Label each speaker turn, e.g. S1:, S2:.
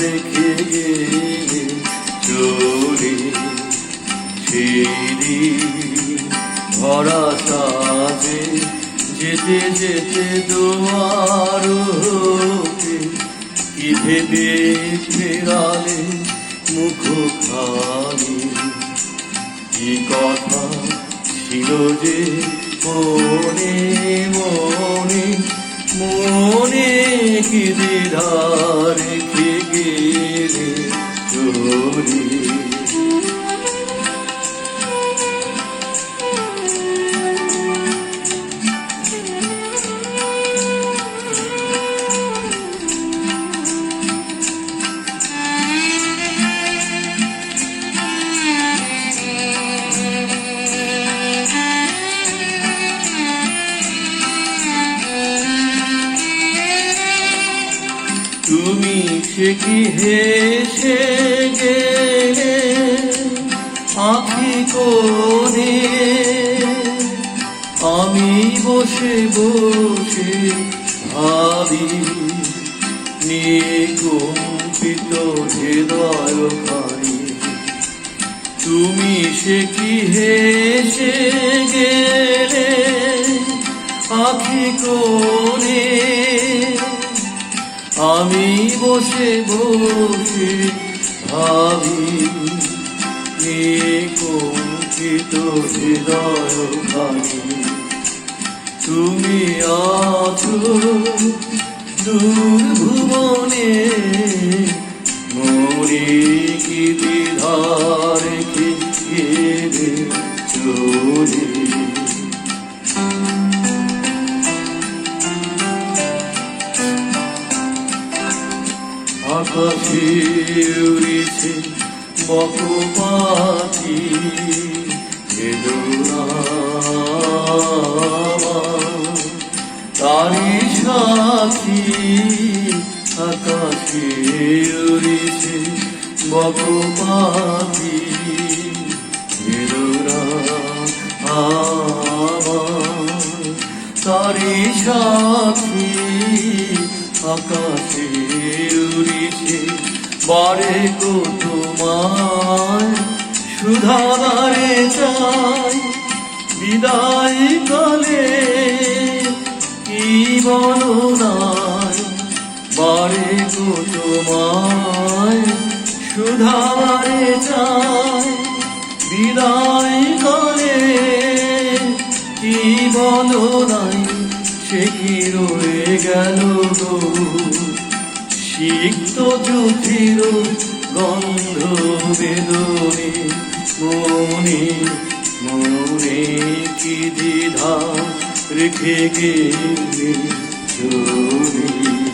S1: রেখে গেলে চলে সেই ভরা সাজে যেতে যেতে দোয়ার কি ভেবে ফেরালে মুখ কথা ছিল যে মনে মনে মনে গিরি দ্বিধা সে কি হেসে গেলে? আখি কোণে আমি বসে বসে ভাবি নিকুম্পিত হৃদয় তুমি সে কি হেসে গেলে? আখি কোণে আমি বসে বসে, ভাবি কঙ্কিত হৃদয় খানি তুমি আছো দূর ভুবনে মরে কি বিধার কি চলি উড়েছে পাখি বেদনা তারি সাথী আকাশে উড়েছে তারি সাথী আকাশে উড়িছে, বারে গো তোমায় সুধারে চাই। বিদায় কালে কি বলনায় বারে গো তোমায় সুধারে চাই। বিদায় কালে কি বলো নাই কি রয়ে গেল গো। সিক্ত জ্যোতির গন্ধ বেদনে মনে মনে কি দ্বিধা রেখে গেলে চলি